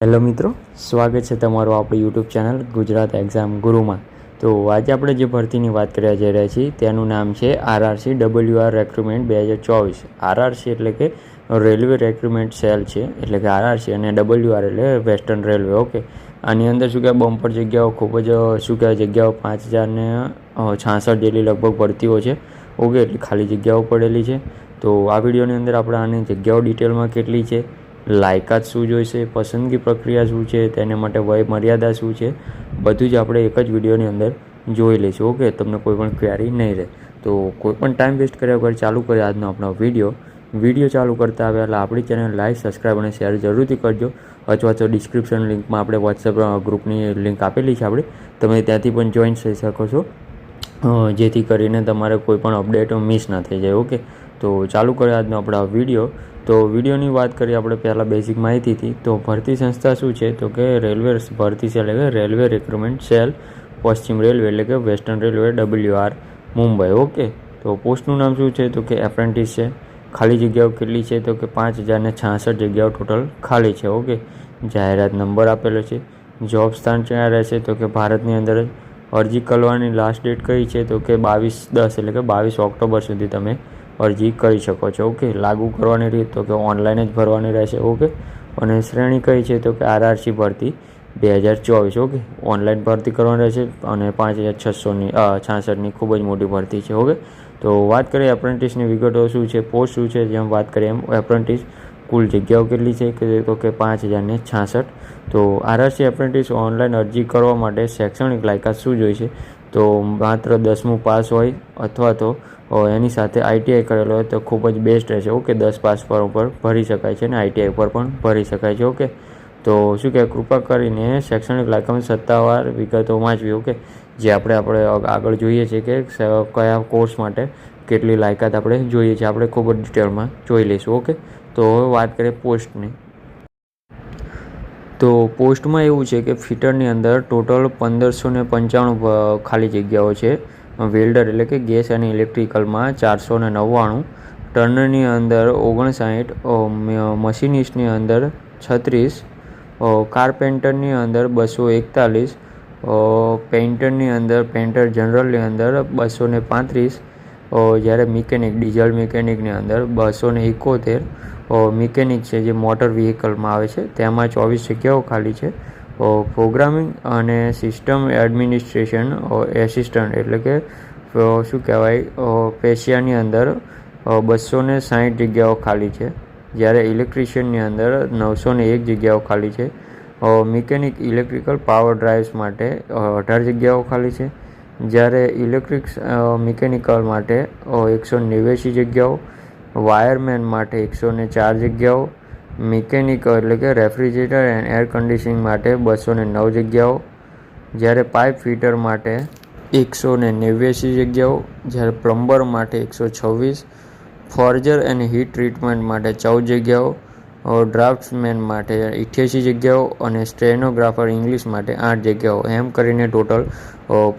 Hello મિત્રો, સ્વાગત છે તમારું આપણી યુટ્યુબ ચેનલ ગુજરાત એક્ઝામ ગુરુમાં. તો આજે આપણે જે ભરતીની વાત કરવા જઈ રહ્યા છીએ, તેનું નામ છે આરઆરસી ડબલ્યુ આર રેક્રુટમેન્ટ બે હજાર ચોવીસ. આરઆરસી એટલે કે રેલવે રેક્રુટમેન્ટ સેલ છે, એટલે કે આરઆરસી અને ડબલ્યુ આર એટલે વેસ્ટર્ન રેલવે, ઓકે? આની અંદર શું કહેવાય, બમ્પર જગ્યાઓ, ખૂબ જ, શું કહેવાય, જગ્યાઓ પાંચ હજારને છાસઠ જેટલી લગભગ ભરતીઓ છે, ઓકે? એટલી ખાલી જગ્યાઓ પડેલી છે. તો આ વિડીયોની અંદર આપણે આની જગ્યાઓ ડિટેલમાં કેટલી છે લાયકાત શું જોઈશે, પસંદગી પ્રક્રિયા શું છે, તેને માટે વય મર્યાદા શું છે, બધું જ આપણે એક જ વિડીયોની અંદર જોઈ લઈશું. ઓકે, તમને કોઈ પણ ક્વેરી નહીં રહે. તો કોઈ પણ ટાઈમ વેસ્ટ કર્યા વગર ચાલુ કરીએ આજનો આપણો વીડિયો. વીડિયો ચાલુ કરતા પહેલાં આપણી ચેનલ લાઈક, સબસ્ક્રાઈબ અને શેર જરૂરથી કરજો. અથવા તો ડિસ્ક્રિપ્શન લિંકમાં આપણે વોટ્સએપ ગ્રુપની લિંક આપેલી છે આપણે. તમે ત્યાંથી પણ જોઈન થઈ શકો છો. જેથી કરીને તમારે કોઈ પણ અપડેટ મિસ ના થઈ જાય. ઓકે, તો ચાલુ કરીએ આજનો આપણો વીડિયો. તો વિડીયોની વાત કરીએ આપણે પહેલાં બેઝિક માહિતીથી. તો ભરતી સંસ્થા શું છે? તો કે રેલવે ભરતી સેલ એટલે રેલવે રિક્રુટમેન્ટ સેલ પશ્ચિમ રેલવે એટલે કે western railway W R Mumbai. Okay? તો પોસ્ટનું નામ શું છે? તો કે એપ્રેન્ટિસ છે. ખાલી જગ્યાઓ કેટલી છે? તો કે પાંચ હજારને છાસઠ જગ્યાઓ ટોટલ ખાલી છે. ઓકે? જાહેરાત નંબર આપેલો છે. જોબ સ્થાન ક્યાં રહેશે? તો કે ભારતની અંદર જ. અરજી કરવાની લાસ્ટ ડેટ કઈ છે? તો કે બાવીસ દસ એટલે કે બાવીસ ઓક્ટોબર સુધી તમે અરજી કરી શકો છો. ઓકે, લાગુ કરવાની રીત તો કે ઓનલાઈન જ ભરવાની રહેશે. ઓકે, અને શ્રેણી કઈ છે તો કે આરઆરસી ભરતી બે હજાર ચોવીસ. ઓકે, ઓનલાઈન ભરતી કરવાની રહેશે અને પાંચ હજાર છસોની છાસઠની ખૂબ જ મોટી ભરતી છે. ઓકે, તો વાત કરીએ એપ્રેન્ટિસની વિગતો શું છે પોસ્ટ શું છે, જેમ વાત કરીએ એમ એપ્રેન્ટિસ કુલ જગ્યાઓ કેટલી છે, કે તો કે પાંચ હજારને છાસઠ. તો આરઆરસી એપ્રેન્ટિસ ઓનલાઈન અરજી કરવા માટે શૈક્ષણિક લાયકાત શું જોઈશે? તો માત્ર દસમું પાસ હોય અથવા તો એની સાથે આઈટીઆઈ કરેલો હોય તો ખૂબ જ બેસ્ટ રહેશે, ઓકે? દસ પાસ પર ઉપર ભરી શકાય છે અને આઈટીઆઈ પર પણ ભરી શકાય છે, ઓકે? તો શું કહેવાય? કૃપા કરીને શૈક્ષણિક લાયકામાં સત્તાવાર વિગતો વાંચવી ઓકે? જે આપણે આપણે આગળ જોઈએ છીએ કે કયા કોર્સ માટે કેટલી લાયકાત આપણે જોઈએ છીએ આપણે ખૂબ જ ડિટેલમાં જોઈ લઈશું, ઓકે? તો હવે વાત કરીએ પોસ્ટની. તો પોસ્ટમાં એવું છે કે ફિટરની અંદર ટોટલ પંદરસો ને પંચાણું ખાલી જગ્યાઓ છે. વેલ્ડર એટલે કે ગેસ અને ઇલેક્ટ્રિકલમાં ચારસો ને નવ્વાણું ટર્નરની અંદર ઓગણસાઠ મશીનિસ્ટની અંદર છત્રીસ કાર્પેન્ટરની અંદર બસો એકતાલીસ પેન્ટરની અંદર, પેઇન્ટર જનરલની અંદર બસો ને પાંત્રીસ જ્યારે મિકેનિક, ડીઝલ મિકેનિકની અંદર બસો ને એકોતેર મિકેનિક છે જે મોટર વ્હીકલમાં આવે છે. તેમાં ચોવીસ જગ્યાઓ ખાલી છે. પ્રોગ્રામિંગ અને સિસ્ટમ એડમિનિસ્ટ્રેશન એસિસ્ટન્ટ એટલે કે શું કહેવાય પેશિયાની અંદર બસો ને સાઠ જગ્યાઓ ખાલી છે. જ્યારે ઇલેક્ટ્રિશિયનની અંદર નવસો ને એક જગ્યાઓ ખાલી છે. મિકેનિક ઇલેક્ટ્રિકલ પાવર ડ્રાઇવ્સ માટે અઢાર જગ્યાઓ ખાલી છે. જ્યારે ઇલેક્ટ્રિક મિકેનિકલ માટે એકસો નેવ્યાસી જગ્યાઓ. વાયરમેન માટે એકસો ને ચાર જગ્યાઓ. મિકેનિકલ એટલે કે રેફ્રિજરેટર એન્ડ એર કન્ડિશનિંગ માટે બસો ને નવ જગ્યાઓ. જ્યારે પાઇપ ફિટર માટે એકસો ને નેવ્યાસી જગ્યાઓ, જ્યારે પ્લમ્બર માટે એકસો છવ્વીસ, ફોર્જર એન્ડ હીટ ટ્રીટમેન્ટ માટે ચૌદ જગ્યાઓ ડ્રાફ્ટ્સમેન માટે અઠ્યાસી જગ્યાઓ અને સ્ટેનોગ્રાફર ઇંગ્લિશ માટે આઠ જગ્યાઓ. એમ કરીને ટોટલ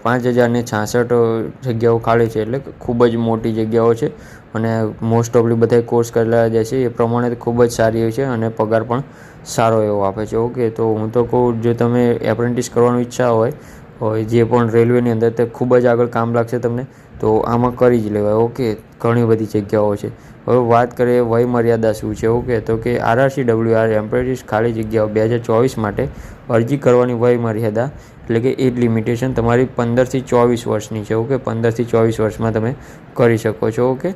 પાંચ હજારને છાસઠ જગ્યાઓ ખાલી છે. એટલે ખૂબ જ મોટી જગ્યાઓ છે અને મોસ્ટ ઓફલી બધા કોર્સ કરેલા જે છે. એ પ્રમાણે ખૂબ જ સારી હોય છે અને પગાર પણ સારો એવો આપે છે. ઓકે, તો હું તો કહું, જો તમે એપ્રેન્ટિસ કરવાની ઈચ્છા હોય જે પણ રેલવેની અંદર, તે ખૂબ જ આગળ કામ લાગશે તમને, તો આમાં કરી જ લેવાય. ઓકે, ઘણી બધી જગ્યાઓ છે. હવે વાત કરીએ વય મર્યાદા શું છે ઓકે તો કે આરઆરસી ડબલ્યુ આર એમ્પ્રેટિસ ખાલી જગ્યાઓ બે હજાર ચોવીસ માટે અરજી કરવાની વય મર્યાદા એટલે કે એજ લિમિટેશન તમારી પંદરથી ચોવીસ વર્ષની છે, ઓકે? પંદરથી ચોવીસ વર્ષમાં તમે કરી શકો છો, ઓકે?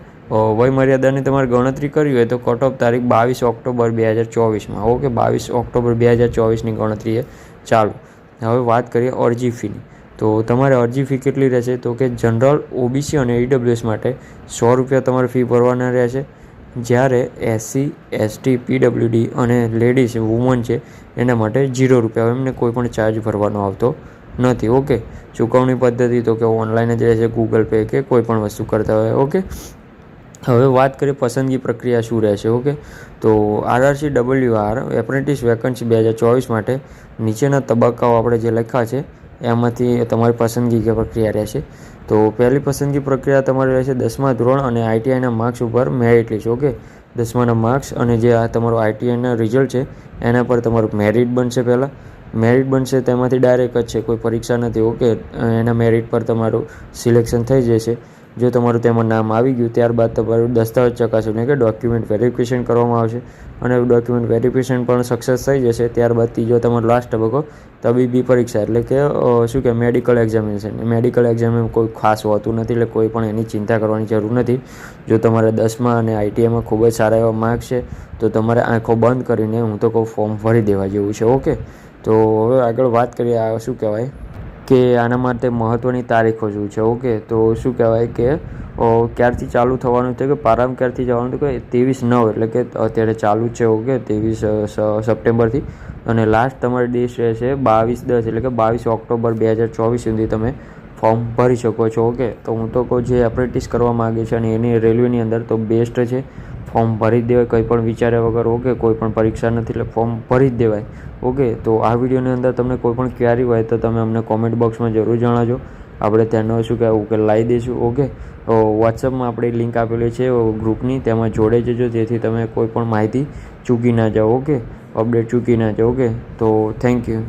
વય મર્યાદાની તમારે ગણતરી કરવી હોય તો કટ ઓફ તારીખ બાવીસ ઓક્ટોબર બે હજાર ચોવીસમાં, ઓકે? બાવીસ ઓક્ટોબર બે હજાર ચોવીસની ગણતરી એ ચાલુ. હવે વાત કરીએ અરજી ફીની તો તમારે અરજી ફી કેટલી રહેશે? તો કે જનરલ ઓબીસી અને ઈડબ્લ્યુએસ માટે સો રૂપિયા તમારે ફી ભરવાના રહેશે. જ્યારે એસસી એસટી પીડબ્લ્યુડી અને લેડીઝ વુમન છે, એના માટે જીરો રૂપિયા. એમને કોઈ પણ ચાર્જ ભરવાનો આવતો નથી. ઓકે ચૂકવણી પદ્ધતિ તો કે ઓનલાઈન જ રહેશે ગૂગલ પે કે કોઈ પણ વસ્તુ કરતા હોય. ઓકે હવે વાત કરીએ પસંદગી પ્રક્રિયા શું રહેશે? ઓકે તો RRC W R apprentice vacancy બે હજાર ચોવીસ માટે નીચેના તબક્કાઓ આપણે જે લખ્યા છે એમાંથી તમારી પસંદગી પ્રક્રિયા રહેશે. તો પહેલી પસંદગી પ્રક્રિયા તમારી રહેશે દસમા ધોરણ અને આઈટીઆઈના માર્ક્સ ઉપર મેરિટ લિસ્ટ ઓકે દસમાના માર્ક્સ અને જે આ તમારું આઈટીઆઈના રિઝલ્ટ છે, એના પર તમારું મેરિટ બનશે પહેલાં. મેરિટ બનશે તેમાંથી ડાયરેક્ટ જ છે, કોઈ પરીક્ષા નથી ઓકે એના મેરિટ પર તમારું સિલેક્શન થઈ જશે. જો તમારું તેમાં નામ આવી ગયું, ત્યારબાદ તમારું દસ્તાવેજ ને કે ડોક્યુમેન્ટ વેરિફિકેશન કરવામાં આવશે. અને ડોક્યુમેન્ટ વેરિફિકેશન પણ સક્સેસ થઈ જશે, ત્યારબાદ ત્રીજો તમારો લાસ્ટ તબક્કો, તબીબી પરીક્ષા. એટલે કે શું કે મેડિકલ એક્ઝામિનેશન મેડિકલ એક્ઝામ કોઈ ખાસ હોતું નથી, એટલે કોઈ પણ એની ચિંતા કરવાની જરૂર નથી. જો તમારે દસમા અને આઈટીઆઈમાં ખૂબ જ સારા એવા માર્ક્સ છે, તો તમારે આંખો બંધ કરીને હું તો કહું ફોર્મ ભરી દેવા જેવું છે ઓકે તો હવે આગળ વાત કરીએ, આ શું કહેવાય? કે આના માટે મહત્ત્વની તારીખો શું છે? ઓકે તો શું કહેવાય કે ક્યારથી ચાલુ થવાનું છે કે પ્રારંભ ક્યારથી જવાનું કે ત્રેવીસ નવ એટલે કે અત્યારે ચાલુ છે ઓકે ત્રેવીસ સપ્ટેમ્બરથી. અને લાસ્ટ તમારી ડેટ રહેશે બાવીસ દસ એટલે કે બાવીસ ઓક્ટોબર બે હજાર ચોવીસ સુધી તમે ફોર્મ ભરી શકો છો ઓકે તો હું તો કહું, જે એપ્રેન્ટિસ કરવા માગે છે અને એની રેલવેની અંદર તો બેસ્ટ છે. ફોર્મ ભરી જ દેવાય, કંઈ પણ વિચાર્યા વગર ઓકે, કોઈ પણ પરીક્ષા નથી, એટલે ફોર્મ ભરી જ દેવાય. ઓકે, તો આ વિડીયોની અંદર તમને કોઈ પણ ક્વેરી હોય તો તમે અમને કોમેન્ટ બોક્સમાં જરૂર જણાવજો. આપણે તેનો શું કહેવાય ઉકેલ લાવી દઈશું, ઓકે? વોટ્સઅપમાં આપણે લિંક આપેલી છે ગ્રુપની, તેમાં જોડે જજો, જેથી તમે કોઈ પણ માહિતી ચૂકી ના જાઓ, ઓકે? અપડેટ ચૂકી ના જાઓ, ઓકે? તો થેન્ક યુ